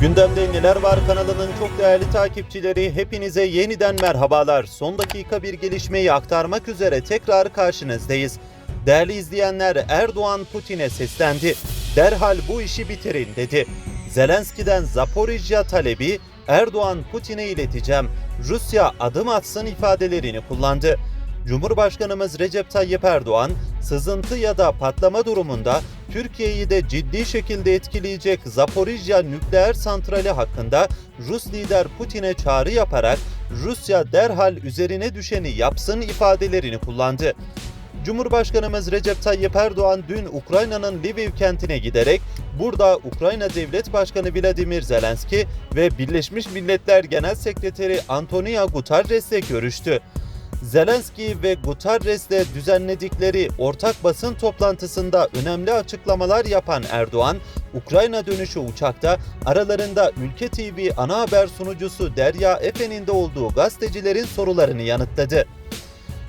Gündemde Neler Var kanalının çok değerli takipçileri hepinize yeniden merhabalar. Son dakika bir gelişmeyi aktarmak üzere tekrar karşınızdayız. Değerli izleyenler Erdoğan Putin'e seslendi. Derhal bu işi bitirin dedi. Zelenski'den Zaporijya talebi Erdoğan Putin'e ileteceğim. Rusya adım atsın ifadelerini kullandı. Cumhurbaşkanımız Recep Tayyip Erdoğan, sızıntı ya da patlama durumunda Türkiye'yi de ciddi şekilde etkileyecek Zaporijya nükleer santrali hakkında Rus lider Putin'e çağrı yaparak Rusya derhal üzerine düşeni yapsın ifadelerini kullandı. Cumhurbaşkanımız Recep Tayyip Erdoğan dün Ukrayna'nın Lviv kentine giderek burada Ukrayna Devlet Başkanı Vladimir Zelenski ve Birleşmiş Milletler Genel Sekreteri Antonio Guterres'le görüştü. Zelenski ve Guterres'le düzenledikleri ortak basın toplantısında önemli açıklamalar yapan Erdoğan, Ukrayna dönüşü uçakta aralarında Ülke TV ana haber sunucusu Derya Efe'nin de olduğu gazetecilerin sorularını yanıtladı.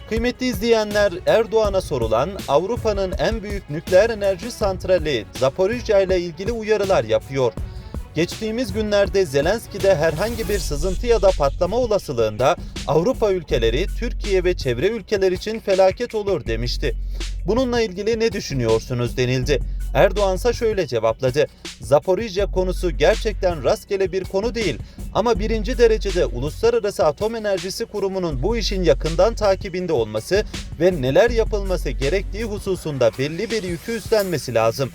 Kıymetli izleyenler Erdoğan'a sorulan Avrupa'nın en büyük nükleer enerji santrali Zaporijya ile ilgili uyarılar yapıyor. Geçtiğimiz günlerde Zelenski'de herhangi bir sızıntı ya da patlama olasılığında Avrupa ülkeleri Türkiye ve çevre ülkeler için felaket olur demişti. Bununla ilgili ne düşünüyorsunuz denildi. Erdoğan ise şöyle cevapladı. Zaporijya konusu gerçekten rastgele bir konu değil ama birinci derecede Uluslararası Atom Enerjisi Kurumu'nun bu işin yakından takibinde olması ve neler yapılması gerektiği hususunda belli bir yükü üstlenmesi lazım.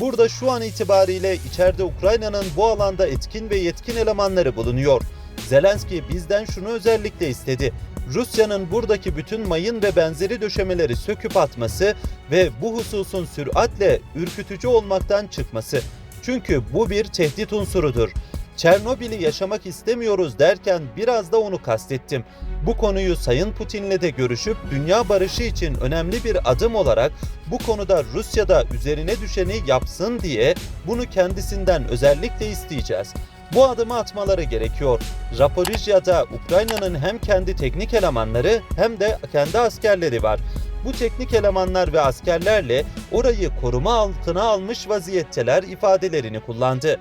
Burada şu an itibariyle içeride Ukrayna'nın bu alanda etkin ve yetkin elemanları bulunuyor. Zelenski bizden şunu özellikle istedi. Rusya'nın buradaki bütün mayın ve benzeri döşemeleri söküp atması ve bu hususun süratle ürkütücü olmaktan çıkması. Çünkü bu bir tehdit unsurudur. Çernobil'i yaşamak istemiyoruz derken biraz da onu kastettim. Bu konuyu Sayın Putin'le de görüşüp dünya barışı için önemli bir adım olarak bu konuda Rusya'da üzerine düşeni yapsın diye bunu kendisinden özellikle isteyeceğiz. Bu adımı atmaları gerekiyor. Zaporijya'da Ukrayna'nın hem kendi teknik elemanları hem de kendi askerleri var. Bu teknik elemanlar ve askerlerle orayı koruma altına almış vaziyetteler ifadelerini kullandı.